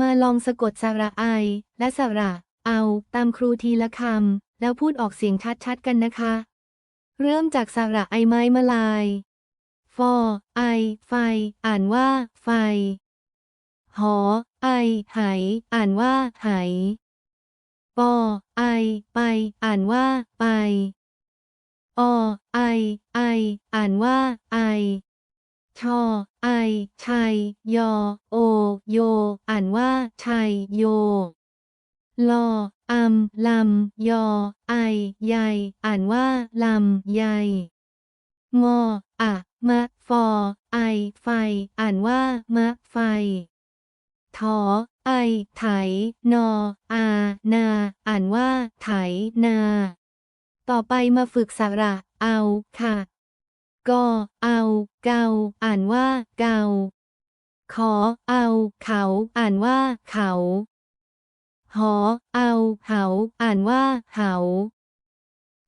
มาลองสะกดสระไอ และสระ เอา ตามครูทีละคำ แล้วพูดออกเสียงชัดๆกันนะคะ เริ่มจากสระไอไม้มาลาย ฟอ ไอ ไฟ อ่านว่า ไฟ หอ ไอ ไห อ่านว่า ไห ปอ ไอ ไป อ่านว่า ไป อ ไอ ไอ อ่านว่า ไอ ชอ ไอ ชัย ยอ โอ โย อ่านว่าชัยโย ลออัมลำยอ ไอ ใย อ่านว่า ลำ ใย งอ อะ มะ ฟอ ไอ ไฟ อ่านว่า มะ ไฟถอไอ ไถ นอ อา นา อ่านว่า ไถ นา ต่อไปมาฝึกสระ เอา ค่ะกอเอา เกา อ่านว่า เกา ขอ เอา เขา อ่านว่า เขาหอเอาเหาอ่านว่าเหา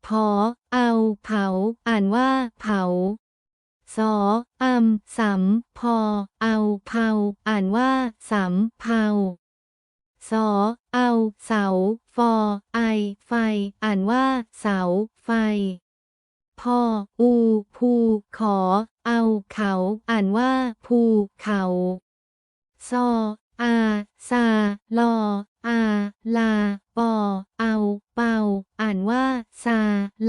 พอเอาเผา อ่านว่า เผาสออัมสำพอ เอาเผา อ่านว่าสำเผาสอเอา เสา ฟอ ไอ ไฟ อ่านว่า เสา ไฟ พออูภูขอ เอาเขา อ่านว่า ภูเขาซออาซาลอ อาลา ปอ เอาเปาอ่านว่าซา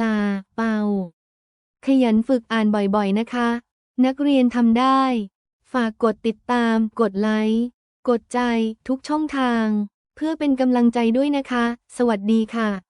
ลาเปาขยันฝึกอ่านบ่อยๆนะคะ นักเรียนทำได้ ฝากกดติดตาม กดไลค์กดใจทุกช่องทาง เพื่อเป็นกำลังใจด้วยนะคะ สวัสดีค่ะ